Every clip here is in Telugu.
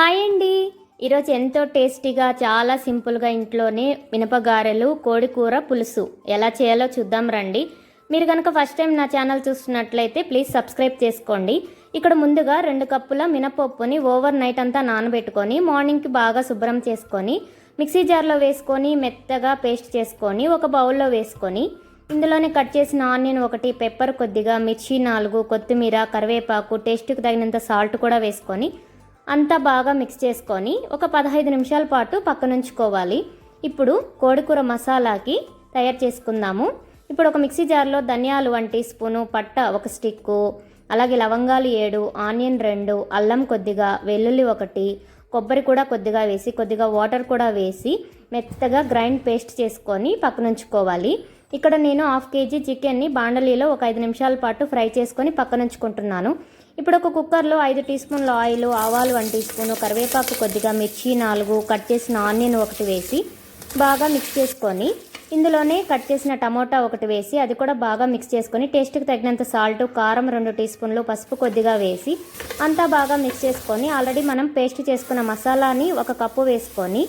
హాయ్ అండి. ఈరోజు ఎంతో టేస్టీగా చాలా సింపుల్గా ఇంట్లోనే మినపగారెలు కోడికూర పులుసు. ఎలా చేయాలో చూద్దాం రండి. మీరు కనుక ఫస్ట్ టైం నా ఛానల్ చూస్తున్నట్లయితే ప్లీజ్ సబ్స్క్రైబ్ చేసుకోండి. ఇక్కడ ముందుగా రెండు కప్పుల మినపప్పుని ఓవర్ నైట్ అంతా నానబెట్టుకొని మార్నింగ్కి బాగా శుభ్రం చేసుకొని మిక్సీ జార్లో వేసుకొని మెత్తగా పేస్ట్ చేసుకొని ఒక బౌల్లో వేసుకొని ఇందులోనే కట్ చేసిన ఆనియన్ ఒకటి పెప్పర్ కొద్దిగా మిర్చి నాలుగు కొత్తిమీర కరివేపాకు టేస్ట్కి తగినంత సాల్ట్ కూడా వేసుకొని అంతా బాగా మిక్స్ చేసుకొని ఒక పదహైదు నిమిషాల పాటు పక్కనుంచుకోవాలి. ఇప్పుడు కోడికూర మసాలాకి తయారు చేసుకుందాము. ఇప్పుడు ఒక మిక్సీ జార్లో ధనియాలు వన్ టీ స్పూను పట్ట ఒక స్టిక్కు అలాగే లవంగాలు ఏడు ఆనియన్ రెండు అల్లం కొద్దిగా వెల్లుల్లి ఒకటి కొబ్బరి కూడా కొద్దిగా వేసి కొద్దిగా వాటర్ కూడా వేసి మెత్తగా గ్రైండ్ పేస్ట్ చేసుకొని పక్కనుంచుకోవాలి. ఇక్కడ నేను హాఫ్ కేజీ చికెన్ని బాండలీలో ఒక ఐదు నిమిషాల పాటు ఫ్రై చేసుకొని పక్కనుంచుకుంటున్నాను. ఇప్పుడు ఒక కుక్కర్లో ఐదు టీ స్పూన్ల ఆయిల్ ఆవాలు వన్ టీ స్పూన్ కరివేపాకు కొద్దిగా మిర్చి నాలుగు కట్ చేసిన ఆనియన్ ఒకటి వేసి బాగా మిక్స్ చేసుకొని ఇందులోనే కట్ చేసిన టమోటా ఒకటి వేసి అది కూడా బాగా మిక్స్ చేసుకొని టేస్ట్కి తగినంత సాల్ట్ కారం రెండు టీ స్పూన్లు పసుపు కొద్దిగా వేసి అంతా బాగా మిక్స్ చేసుకొని ఆల్రెడీ మనం పేస్ట్ చేసుకున్న మసాలాని ఒక కప్పు వేసుకొని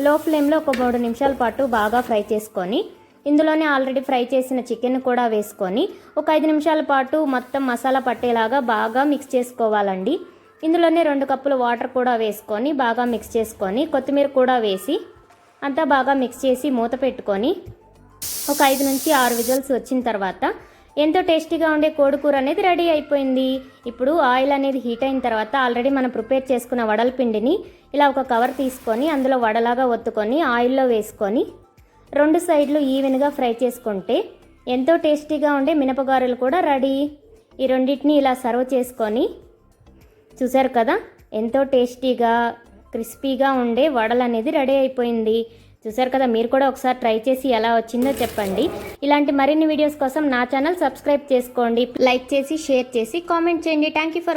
లో ఫ్లేమ్లో ఒక మూడు నిమిషాల పాటు బాగా ఫ్రై చేసుకొని ఇందులోనే ఆల్రెడీ ఫ్రై చేసిన చికెన్ కూడా వేసుకొని ఒక ఐదు నిమిషాల పాటు మొత్తం మసాలా పట్టేలాగా బాగా మిక్స్ చేసుకోవాలండి. ఇందులోనే రెండు కప్పులు వాటర్ కూడా వేసుకొని బాగా మిక్స్ చేసుకొని కొత్తిమీర కూడా వేసి అంతా బాగా మిక్స్ చేసి మూత పెట్టుకొని ఒక ఐదు నుంచి ఆరు విజల్స్ వచ్చిన తర్వాత ఎంతో టేస్టీగా ఉండే కోడికూర అనేది రెడీ అయిపోయింది. ఇప్పుడు ఆయిల్ అనేది హీట్ అయిన తర్వాత ఆల్రెడీ మనం ప్రిపేర్ చేసుకున్న వడల పిండిని ఇలా ఒక కవర్ తీసుకొని అందులో వడలాగా ఒత్తుకొని ఆయిల్లో వేసుకొని రెండు సైడ్లు ఈవెన్గా ఫ్రై చేసుకుంటే ఎంతో టేస్టీగా ఉండే మినపగారెలు కూడా రెడీ. ఈ రెండింటిని ఇలా సర్వ్ చేసుకొని చూసారు కదా? ఎంతో టేస్టీగా క్రిస్పీగా ఉండే వడలు అనేది రెడీ అయిపోయింది. చూసారు కదా? మీరు కూడా ఒకసారి ట్రై చేసి ఎలా వచ్చిందో చెప్పండి. ఇలాంటి మరిన్ని వీడియోస్ కోసం నా ఛానల్ సబ్స్క్రైబ్ చేసుకోండి. లైక్ చేసి షేర్ చేసి కామెంట్ చేయండి. Thank you for